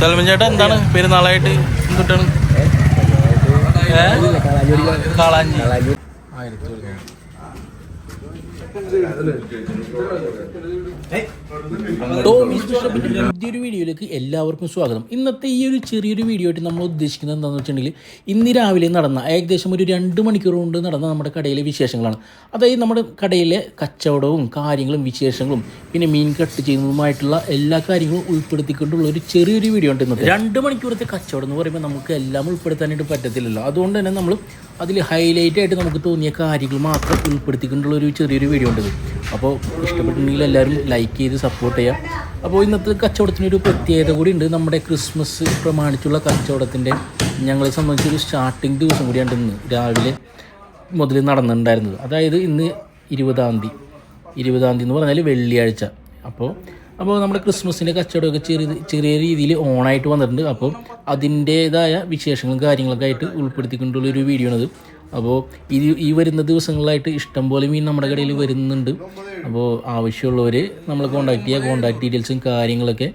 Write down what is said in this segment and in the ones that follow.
Salman ചേട്ടാ എന്താണ് പെരുന്നാളായിട്ട് എന്തുട്ടാണ്? കാളാഞ്ചി. പുതിയൊരു വീഡിയോയിലേക്ക് എല്ലാവർക്കും സ്വാഗതം. ഇന്നത്തെ ഈ ഒരു ചെറിയൊരു വീഡിയോ ആയിട്ട് നമ്മൾ ഉദ്ദേശിക്കുന്നത് എന്താണെന്ന് വെച്ചിട്ടുണ്ടെങ്കിൽ ഇന്ന് രാവിലെ നടന്ന ഏകദേശം ഒരു രണ്ട് മണിക്കൂർ കൊണ്ട് നടന്ന നമ്മുടെ കടയിലെ വിശേഷങ്ങളാണ്. അതായത് നമ്മുടെ കടയിലെ കച്ചവടവും കാര്യങ്ങളും വിശേഷങ്ങളും പിന്നെ മീൻ കട്ട് ചെയ്യുന്നതുമായിട്ടുള്ള എല്ലാ കാര്യങ്ങളും ഉൾപ്പെടുത്തിക്കൊണ്ടുള്ള ഒരു ചെറിയൊരു വീഡിയോ ഉണ്ട് ഇന്നത്തെ. രണ്ട് മണിക്കൂറത്തെ കച്ചവടം എന്ന് പറയുമ്പോൾ നമുക്ക് എല്ലാം ഉൾപ്പെടുത്താനായിട്ട് പറ്റത്തില്ലല്ലോ. അതുകൊണ്ട് തന്നെ നമ്മൾ അതിൽ ഹൈലൈറ്റ് ആയിട്ട് നമുക്ക് തോന്നിയ കാര്യങ്ങൾ മാത്രം ഉൾപ്പെടുത്തിക്കൊണ്ടുള്ള ഒരു ചെറിയൊരു വീഡിയോ ഉണ്ട് അപ്പോൾ ഇഷ്ടപ്പെട്ടിട്ടുണ്ടെങ്കിൽ എല്ലാവരും ലൈക്ക് ചെയ്ത് സപ്പോർട്ട് ചെയ്യാം. അപ്പോൾ ഇന്നത്തെ കച്ചവടത്തിനൊരു പ്രത്യേകത കൂടി ഉണ്ട്. നമ്മുടെ ക്രിസ്മസ് പ്രമാണിച്ചുള്ള കച്ചവടത്തിന്റെ ഞങ്ങളെ സംബന്ധിച്ചൊരു സ്റ്റാർട്ടിങ് ദിവസം കൂടിയാണ് ഇന്ന് രാവിലെ മുതൽ നടന്നിട്ടുണ്ടായിരുന്നത്. അതായത് ഇന്ന് ഇരുപതാം തീയതി. ഇരുപതാം തീയതി എന്ന് പറഞ്ഞാൽ വെള്ളിയാഴ്ച. അപ്പോൾ അപ്പോൾ നമ്മുടെ ക്രിസ്മസിന്റെ കച്ചവടമൊക്കെ ചെറിയ ചെറിയ രീതിയിൽ ഓണായിട്ട് വന്നിട്ടുണ്ട്. അപ്പോൾ അതിന്റേതായ വിശേഷങ്ങളും കാര്യങ്ങളൊക്കെ ആയിട്ട് ഉൾപ്പെടുത്തിക്കൊണ്ടുള്ള ഒരു വീഡിയോ ആണിത്. അപ്പോൾ ഇത് ഈ വരുന്ന ദിവസങ്ങളിലായിട്ട് ഇഷ്ടംപോലെ മീൻ നമ്മുടെ കടയിൽ വരുന്നുണ്ട്. അപ്പോൾ ആവശ്യമുള്ളവർ നമ്മൾ കോൺടാക്ട് ചെയ്യുക കോൺടാക്ട് ഡീറ്റെയിൽസും കാര്യങ്ങളൊക്കെ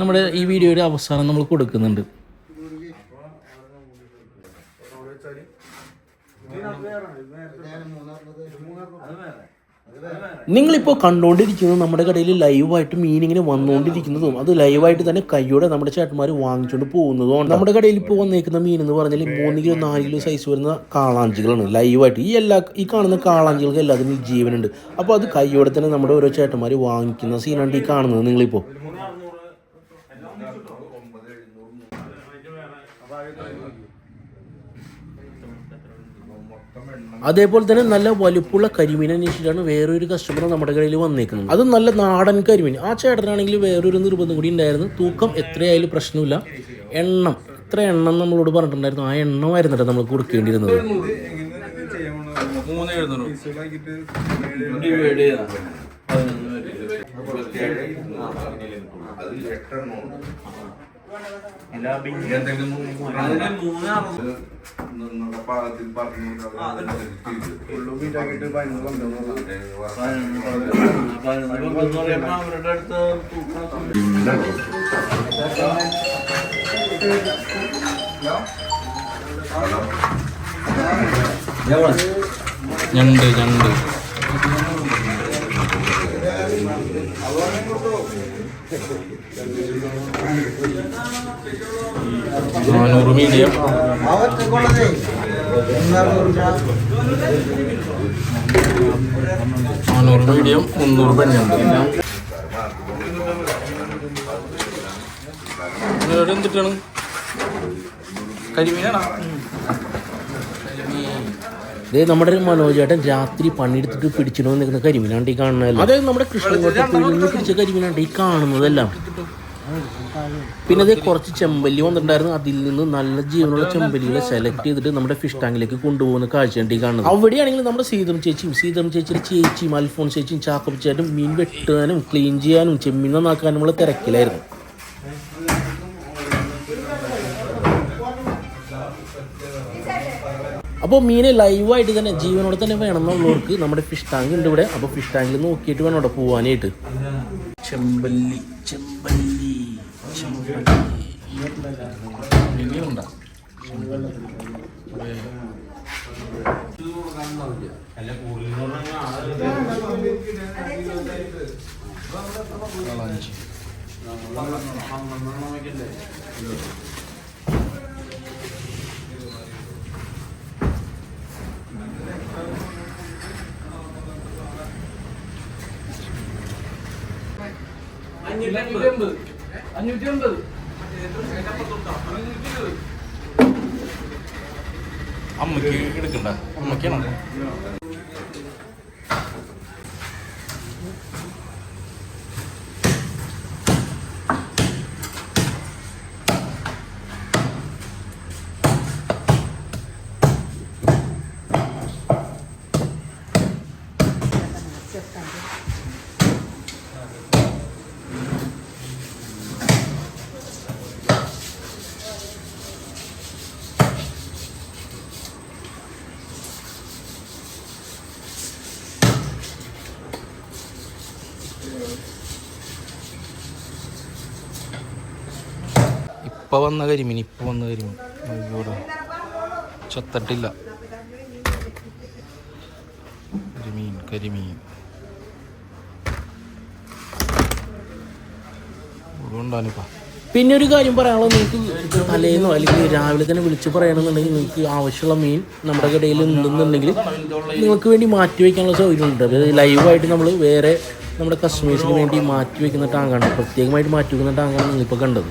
നമ്മുടെ ഈ വീഡിയോയുടെ അവസാനം നമ്മൾ കൊടുക്കുന്നുണ്ട്. നിങ്ങളിപ്പോൾ കണ്ടുകൊണ്ടിരിക്കുന്നത് നമ്മുടെ കടയിൽ ലൈവായിട്ട് മീൻ ഇങ്ങനെ വന്നുകൊണ്ടിരിക്കുന്നതും അത് ലൈവായിട്ട് തന്നെ കൈയോടെ നമ്മുടെ ചേട്ടന്മാർ വാങ്ങിച്ചുകൊണ്ട് പോകുന്നതും നമ്മുടെ കടയിൽ ഇപ്പോൾ വന്നേക്കുന്ന മീൻ എന്ന് പറഞ്ഞാൽ മൂന്ന് കിലോ നാല് കിലോ സൈസ് വരുന്ന കാളാഞ്ചികളാണ് ലൈവായിട്ട് ഈ എല്ലാ ഈ കാണുന്ന കാളാഞ്ചികൾക്ക് എല്ലാത്തിനും ജീവനുണ്ട്. അപ്പോൾ അത് കൈയോടെ തന്നെ നമ്മുടെ ഓരോ ചേട്ടന്മാർ വാങ്ങിക്കുന്ന സീനാണ് ഈ കാണുന്നത് നിങ്ങളിപ്പോൾ അതേപോലെ തന്നെ നല്ല വലുപ്പുള്ള കരിമീൻ അന്വേഷിച്ചിട്ടാണ് വേറൊരു കസ്റ്റമർ നമ്മുടെ കടയിൽ വന്നേക്കുന്നത്. അത് നല്ല നാടൻ കരിമീൻ. ആ ചേട്ടനാണെങ്കിൽ വേറൊരു നിർബന്ധം കൂടി ഉണ്ടായിരുന്നു. തൂക്കം എത്രയായാലും പ്രശ്നമില്ല. എണ്ണം. എത്ര എണ്ണം നമ്മളോട് പറഞ്ഞിട്ടുണ്ടായിരുന്നു. ആ എണ്ണമായിരുന്നു കേട്ടോ നമ്മൾ കൊടുക്കേണ്ടിയിരുന്നത്. മൂന്ന് ഞണ്ട് ഞണ്ട് നാനൂറ് മീഡിയം. നാനൂറ് മീഡിയം മുന്നൂറ് പെണ്ണുണ്ട് എന്തിട്ടാണ് കരിമീനാണോ? ഇതേ നമ്മുടെ ഒരു മനോജേട്ടൻ രാത്രി പണിയെടുത്തിട്ട് പിടിച്ചിട്ട് നിൽക്കുന്ന കരിമീനാണ്ട് ഈ കാണുന്നതല്ല. അതായത് നമ്മുടെ കൃഷ്ണൻകോട്ടയിൽ നിന്ന് പിടിച്ച കരിമീനാണ്ട് ഈ കാണുന്നതെല്ലാം. പിന്നെ അതേ കുറച്ച് ചെമ്പല്ലി വന്നിട്ടുണ്ടായിരുന്നു. അതിൽ നിന്ന് നല്ല ജീവനുള്ള ചെമ്പല്ലികളെ സെലക്ട് ചെയ്തിട്ട് നമ്മുടെ ഫിഷ് ടാങ്കിലേക്ക് കൊണ്ടുപോകുന്ന കാഴ്ചയാണ് ഈ കാണുന്നത്. അവിടെയാണെങ്കിൽ നമ്മുടെ സീതം ചേച്ചിയും സീതം ചേച്ചിയുടെ ചേച്ചിയും അൽഫോൺ ചേച്ചിയും ചാക്കപ്പ് ചേട്ടും മീൻ വെട്ടാനും ക്ലീൻ ചെയ്യാനും ചെമ്മീൻ നന്നാക്കാനുമുള്ള തിരക്കിലായിരുന്നു. അപ്പോൾ മീനെ ലൈവായിട്ട് തന്നെ ജീവനോടെ തന്നെ വേണം വേണമെന്നുള്ളവർക്ക് നമ്മുടെ ഫിഷ് ടാങ്ക് ഉണ്ട് ഇവിടെ. അപ്പോൾ ഫിഷ് ടാങ്കിൽ നോക്കിയിട്ട് വേണം അവിടെ പോകാനായിട്ട് ചെമ്പല്ലി ചെമ്പല്ലി ചെമ്പല്ലി. കിലോ അഞ്ഞൂറ്റി അമ്പത് അമ്മയ്ക്ക് എടുക്കണ്ട അമ്മക്കാണ് Thank you. ഇപ്പൊ വന്ന കരിമീൻ ഇപ്പൊ വന്ന കരിമീൻ. ചത്തട്ടില്ല. കരിമീൻ കരിമീൻ. പിന്നെ ഒരു കാര്യം പറയാനുള്ളത് നിങ്ങൾക്ക് തലേന്നോ അല്ലെങ്കിൽ രാവിലെ തന്നെ വിളിച്ച് പറയണമെന്നുണ്ടെങ്കിൽ നിങ്ങൾക്ക് ആവശ്യമുള്ള മീൻ നമ്മുടെ കടയിൽ ഉണ്ടെന്നുണ്ടെങ്കിൽ നിങ്ങൾക്ക് വേണ്ടി മാറ്റി വയ്ക്കാനുള്ള സൗകര്യമുണ്ട്. അതായത് ലൈവായിട്ട് നമ്മൾ വേറെ നമ്മുടെ കസ്റ്റമേഴ്സിന് വേണ്ടി മാറ്റി വയ്ക്കുന്ന ടാങ്കാണ് പ്രത്യേകമായിട്ട് മാറ്റി വയ്ക്കുന്ന ടാങ്കാണ് നിങ്ങളിപ്പോൾ കണ്ടത്.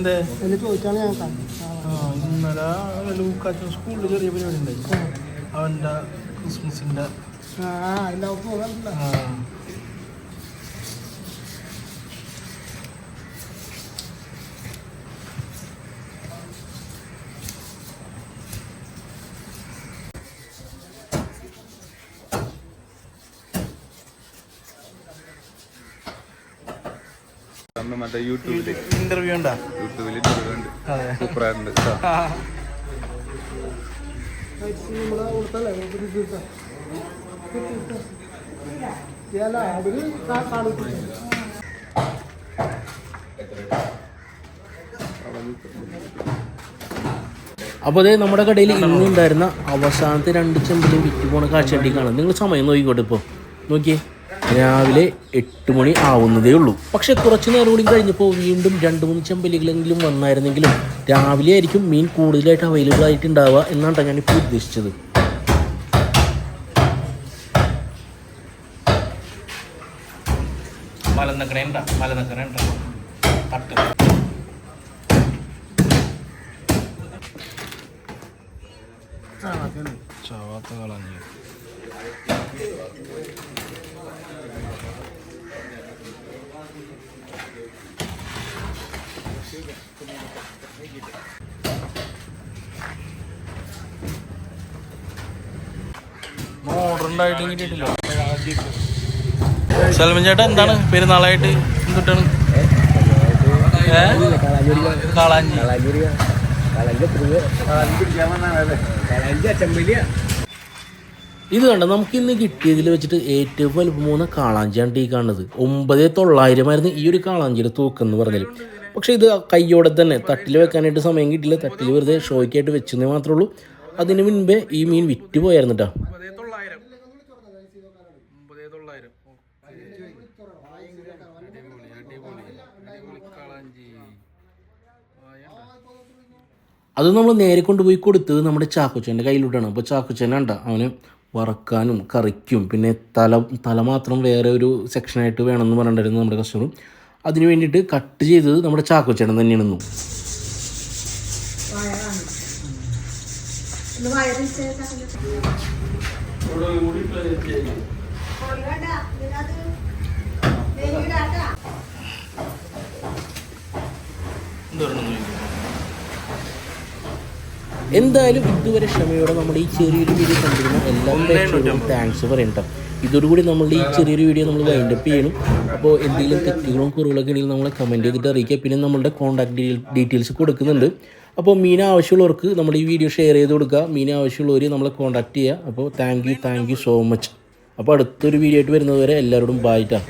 എന്തേ? ഇന്നലെ ലൂക്കാച്ചൻ സ്കൂളിൽ ചെറിയ പരിപാടി ഉണ്ടായി അവന്റെ ക്രിസ്മസിന്റെ ആ. അന്ന് മറ്റേ യൂട്യൂബിൽ ഇന്റർവ്യൂ ഉണ്ടാ? യൂട്യൂബിൽ ഇന്റർവ്യൂ ഉണ്ട്. സൂപ്പറായിട്ടുണ്ട് അപ്പോൾ അതേ നമ്മുടെ കടയിൽ ഇന്ന് ഉണ്ടായിരുന്ന അവസാനത്തെ രണ്ട് ചെമ്പിലും വിറ്റ് പോണ കാഴ്ച കാണാം നിങ്ങൾ സമയം നോക്കിക്കോട്ടെ ഇപ്പോൾ നോക്കിയേ. രാവിലെ എട്ട് മണി ആവുന്നതേ ഉള്ളൂ പക്ഷെ കുറച്ച് നേരം കൂടി കഴിഞ്ഞപ്പോൾ വീണ്ടും രണ്ട് മൂന്ന് ചെമ്പലികളെങ്കിലും വന്നായിരുന്നെങ്കിലും രാവിലെ ആയിരിക്കും മീൻ കൂടുതലായിട്ട് അവൈലബിൾ ആയിട്ട് ഉണ്ടാവുക എന്നാണ് ഞാനിപ്പോൾ ഉദ്ദേശിച്ചത്. തട്ട്. ചാവാത്ത കളഞ്ഞു. മോഡറുണ്ടായിട്ട് കിട്ടിയിട്ടില്ല സൽമൻ ചേട്ടാ എന്താണ് പെരുന്നാളായിട്ട് എന്തുട്ടാണ് ഇത് കണ്ട നമുക്ക് ഇന്ന് കിട്ടിയതിൽ വെച്ചിട്ട് ഏറ്റവും വലുപ്പം മൂന്ന് കാളാഞ്ചിയാണ് ടീ കാണുന്നത്. ഒമ്പത് തൊള്ളായിരമായിരുന്നു ഈ ഒരു കാളാഞ്ചിയുടെ തൂക്കം എന്ന് പറഞ്ഞാൽ പക്ഷേ ഇത് കയ്യോടെ തന്നെ. തട്ടിൽ വെക്കാനായിട്ട് സമയം കിട്ടില്ല തട്ടിൽ വെറുതെ ഷോയ്ക്കായിട്ട് വെച്ചെന്നേ മാത്രമേ ഉള്ളൂ അതിന് മുൻപേ ഈ മീൻ വിറ്റ് പോയായിരുന്നു അത് നമ്മൾ നേരെ കൊണ്ടുപോയി കൊടുത്തത് നമ്മുടെ ചാക്കുച്ചേന്റെ കയ്യിലോട്ടാണ്. അപ്പോൾ ചാക്കോച്ചൻ ഉണ്ട അവന് വറക്കാനും കറിക്കും പിന്നെ തല തല മാത്രം വേറെ ഒരു സെക്ഷനായിട്ട് വേണമെന്ന് പറഞ്ഞിട്ടുണ്ടായിരുന്നു നമ്മുടെ കസ്റ്റമർ അതിന് വേണ്ടിയിട്ട് കട്ട് ചെയ്തത് നമ്മുടെ ചാക്കോച്ചേട്ടൻ തന്നെയാണെന്നു എന്തായാലും ഇതുവരെ ക്ഷമയോടെ നമ്മുടെ ഈ ചെറിയൊരു വീഡിയോ കണ്ടിരുന്ന എല്ലാ പ്രേക്ഷകർക്കും താങ്ക്സ് പറയണ്ട ഇതോടുകൂടി നമ്മളുടെ ഈ ചെറിയൊരു വീഡിയോ നമ്മൾ വൈൻഡപ്പ് ചെയ്യണം. അപ്പോൾ എന്തെങ്കിലും തെറ്റുകളും കുറവുകളൊക്കെ ഉണ്ടെങ്കിൽ നമ്മളെ കമന്റ് ചെയ്തിട്ട് അറിയിക്കുക. പിന്നെ നമ്മളുടെ കോൺടാക്ട് ഡീറ്റെയിൽസ് കൊടുക്കുന്നുണ്ട്. അപ്പോൾ മീൻ ആവശ്യമുള്ളവർക്ക് നമ്മൾ ഈ വീഡിയോ ഷെയർ ചെയ്ത് കൊടുക്കുക. മീൻ ആവശ്യമുള്ളവർ നമ്മളെ കോൺടാക്ട് ചെയ്യുക. അപ്പോൾ thank you thank you so much അപ്പോൾ അടുത്തൊരു വീഡിയോ ആയിട്ട് വരുന്നതുവരെ എല്ലാവരോടും ബായിട്ടാണ്